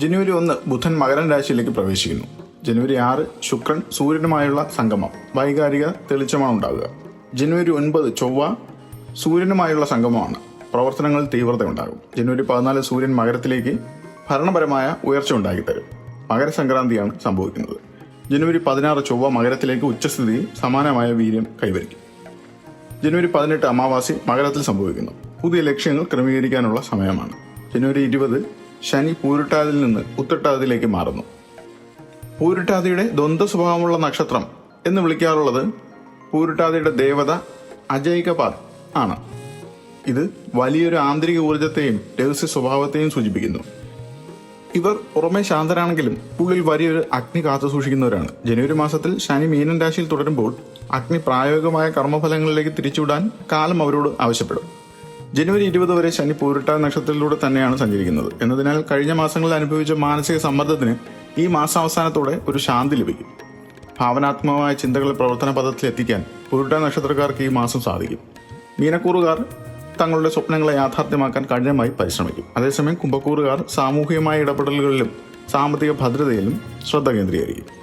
ജനുവരി ഒന്ന് ബുധൻ മകരൻ രാശിയിലേക്ക് പ്രവേശിക്കുന്നു. ജനുവരി ആറ് ശുക്രൻ സൂര്യനുമായുള്ള സംഗമം. വൈകാരിക തെളിച്ചമാണ് ഉണ്ടാകുക ജനുവരി ഒൻപത് ചൊവ്വ സൂര്യനുമായുള്ള സംഗമമാണ്. പ്രവർത്തനങ്ങളിൽ തീവ്രത ഉണ്ടാകും. ജനുവരി പതിനാല് സൂര്യൻ മകരത്തിലേക്ക് ഭരണപരമായ ഉയർച്ച ഉണ്ടാക്കിത്തരും. മകരസംക്രാന്തിയാണ് സംഭവിക്കുന്നത്. ജനുവരി പതിനാറ് ചൊവ്വ മകരത്തിലേക്ക് ഉച്ചസ്ഥിതിയിൽ സമാനമായ വീര്യം കൈവരിക്കും. ജനുവരി പതിനെട്ട് അമാവാസി മകരത്തിൽ സംഭവിക്കുന്നു. പുതിയ ലക്ഷ്യങ്ങൾ ക്രമീകരിക്കാനുള്ള സമയമാണ്. ജനുവരി ഇരുപത് ശനി പൂരിട്ടാതിൽ നിന്ന് ഉത്തട്ടാതിലേക്ക് മാറുന്നു. പൂരിട്ടാതിയുടെ ദ്വന്ദ്വ സ്വഭാവമുള്ള നക്ഷത്രം എന്ന് വിളിക്കാറുള്ളത് പൂരിട്ടാതിയുടെ ദേവത അജൈകപാത് ആണ്. ഇത് വലിയൊരു ആന്തരിക ഊർജത്തെയും രഹസ്യ സ്വഭാവത്തെയും സൂചിപ്പിക്കുന്നു. ഇവർ പുറമെ ശാന്തരാണെങ്കിലും ഉള്ളിൽ വലിയൊരു അഗ്നി കാത്തു സൂക്ഷിക്കുന്നവരാണ്. ജനുവരി മാസത്തിൽ ശനി മീനൻ രാശിയിൽ തുടരുമ്പോൾ അഗ്നി പ്രായോഗികമായ കർമ്മഫലങ്ങളിലേക്ക് തിരിച്ചുവിടാൻ കാലം അവരോട് ആവശ്യപ്പെടും. ജനുവരി ഇരുപത് വരെ ശനി പൂരിട്ട നക്ഷത്രത്തിലൂടെ തന്നെയാണ് സഞ്ചരിക്കുന്നത്. എന്നതിനാൽ കഴിഞ്ഞ മാസങ്ങളിൽ അനുഭവിച്ച മാനസിക സമ്മർദ്ദത്തിന് ഈ മാസാവസാനത്തോടെ ഒരു ശാന്തി ലഭിക്കും. ഭാവനാത്മകമായ ചിന്തകളെ പ്രവർത്തന പദത്തിൽ എത്തിക്കാൻ പൂരിട്ട നക്ഷത്രക്കാർക്ക് ഈ മാസം സാധിക്കും. മീനക്കൂറുകാർ തങ്ങളുടെ സ്വപ്നങ്ങളെ യാഥാർത്ഥ്യമാക്കാൻ കഠിനമായി പരിശ്രമിക്കും. അതേസമയം കുംഭക്കൂറുകാർ സാമൂഹികമായ ഇടപെടലുകളിലും സാമ്പത്തിക ഭദ്രതയിലും ശ്രദ്ധ കേന്ദ്രീകരിക്കും.